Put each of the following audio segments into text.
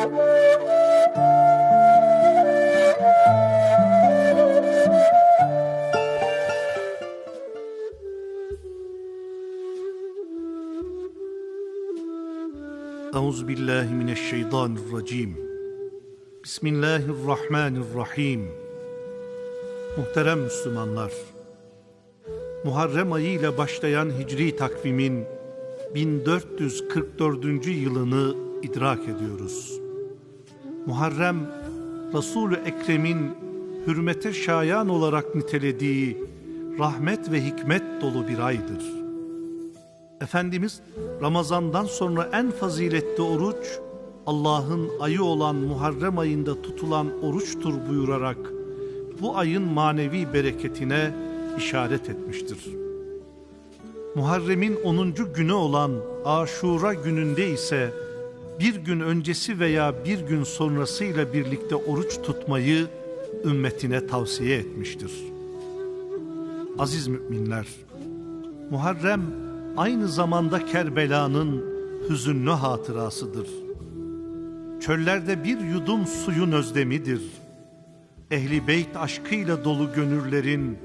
Euzu billahi mineşşeytanirracim. Bismillahirrahmanirrahim. Muhterem Müslümanlar. Muharrem ayı ile başlayan Hicri takvimin 1444. yılını idrak ediyoruz. Muharrem Resul-ü Ekrem'in hürmete şayan olarak nitelediği rahmet ve hikmet dolu bir aydır. Efendimiz Ramazan'dan sonra en faziletli oruç Allah'ın ayı olan Muharrem ayında tutulan oruçtur buyurarak bu ayın manevi bereketine işaret etmiştir. Muharrem'in 10. günü olan Aşura gününde ise bir gün öncesi veya bir gün sonrasıyla birlikte oruç tutmayı ümmetine tavsiye etmiştir. Aziz müminler, Muharrem aynı zamanda Kerbela'nın hüzünlü hatırasıdır. Çöllerde bir yudum suyun özlemidir. Ehli beyt aşkıyla dolu gönüllerin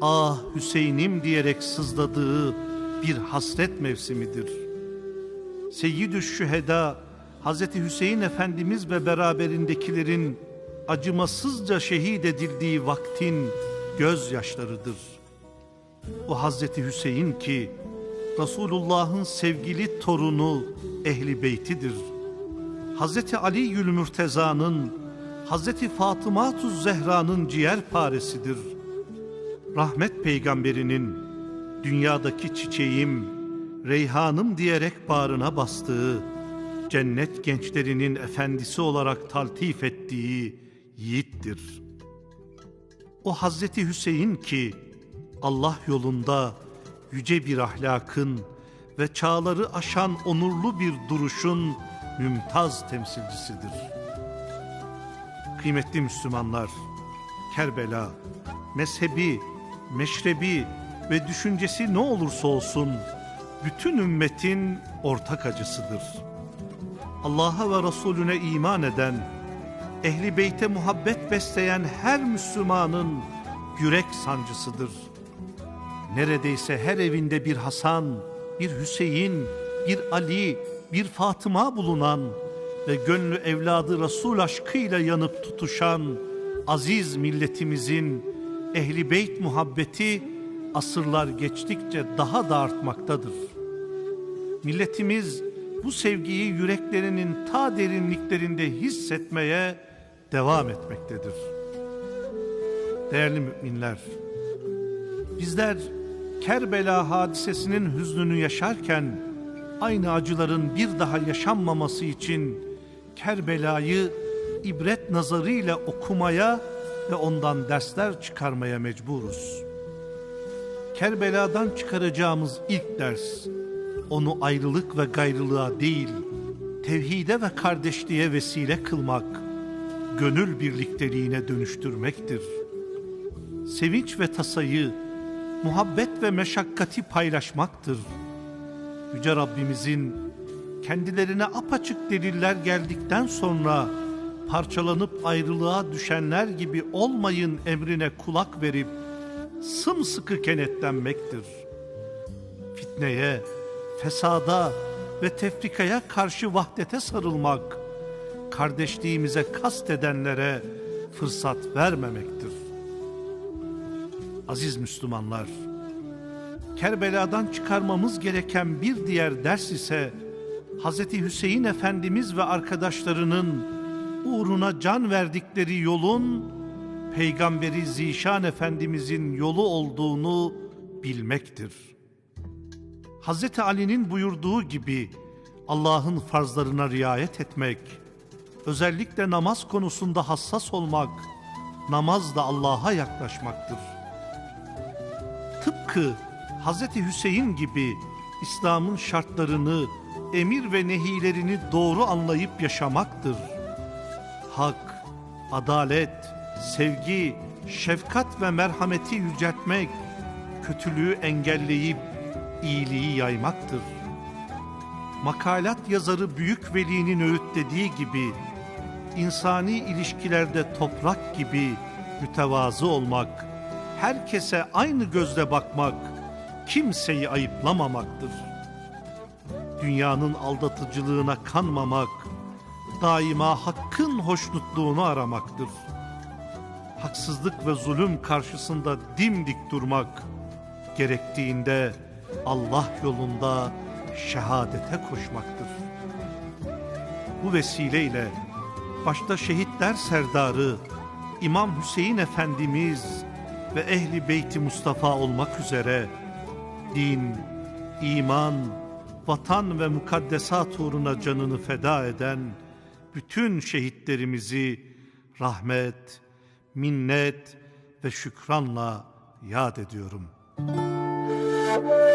ah Hüseyin'im diyerek sızladığı bir hasret mevsimidir. Seyyidü Şüheda Hazreti Hüseyin Efendimiz ve beraberindekilerin acımasızca şehit edildiği vaktin gözyaşlarıdır. O Hazreti Hüseyin ki Resulullah'ın sevgili torunu ehli beytidir. Hazreti Ali Yülmürteza'nın Hazreti Fatıma Zehra'nın ciğer paresidir. Rahmet peygamberinin dünyadaki çiçeğim, reyhanım diyerek bağrına bastığı, cennet gençlerinin efendisi olarak taltif ettiği yiğittir. O Hazreti Hüseyin ki Allah yolunda yüce bir ahlakın ve çağları aşan onurlu bir duruşun mümtaz temsilcisidir. Kıymetli Müslümanlar, Kerbela, mezhebi, meşrebi ve düşüncesi ne olursa olsun bütün ümmetin ortak acısıdır. Allah'a ve Resulüne iman eden, ehli beyte muhabbet besleyen her Müslümanın yürek sancısıdır. Neredeyse her evinde bir Hasan, bir Hüseyin, bir Ali, bir Fatıma bulunan ve gönlü evladı Resul aşkıyla yanıp tutuşan aziz milletimizin ehli beyt muhabbeti asırlar geçtikçe daha da artmaktadır. Milletimiz bu sevgiyi yüreklerinin ta derinliklerinde hissetmeye devam etmektedir. Değerli müminler, bizler Kerbela hadisesinin hüznünü yaşarken aynı acıların bir daha yaşanmaması için Kerbela'yı ibret nazarıyla okumaya ve ondan dersler çıkarmaya mecburuz. Kerbela'dan çıkaracağımız ilk ders onu ayrılık ve gayrılığa değil, tevhide ve kardeşliğe vesile kılmak, gönül birlikteliğine dönüştürmektir. Sevinç ve tasayı, muhabbet ve meşakkati paylaşmaktır. Yüce Rabbimizin kendilerine apaçık deliller geldikten sonra parçalanıp ayrılığa düşenler gibi olmayın emrine kulak verip sımsıkı kenetlenmektir. Fitneye, fesada ve tefrikaya karşı vahdete sarılmak, kardeşliğimize kast edenlere fırsat vermemektir. Aziz Müslümanlar, Kerbela'dan çıkarmamız gereken bir diğer ders ise Hz. Hüseyin Efendimiz ve arkadaşlarının uğruna can verdikleri yolun Peygamberi Zişan Efendimizin yolu olduğunu bilmektir. Hz. Ali'nin buyurduğu gibi Allah'ın farzlarına riayet etmek, özellikle namaz konusunda hassas olmak, namaz da Allah'a yaklaşmaktır. Tıpkı Hz. Hüseyin gibi İslam'ın şartlarını, emir ve nehilerini doğru anlayıp yaşamaktır. Hak, adalet, sevgi, şefkat ve merhameti yüceltmek, kötülüğü engelleyip iyiliği yaymaktır. makalat yazarı Büyük Veli'nin öğütlediği gibi insani ilişkilerde toprak gibi mütevazı olmak, herkese aynı gözle bakmak, kimseyi ayıplamamaktır. Dünyanın aldatıcılığına kanmamak, daima hakkın hoşnutluğunu aramaktır. Haksızlık ve zulüm karşısında dimdik durmak, gerektiğinde Allah yolunda şehadete koşmaktır. Bu vesileyle başta şehitler serdarı İmam Hüseyin Efendimiz ve Ehli Beyti Mustafa olmak üzere din, iman, vatan ve mukaddesat uğruna canını feda eden bütün şehitlerimizi rahmet, minnet ve şükranla yad ediyorum.'' Thank you.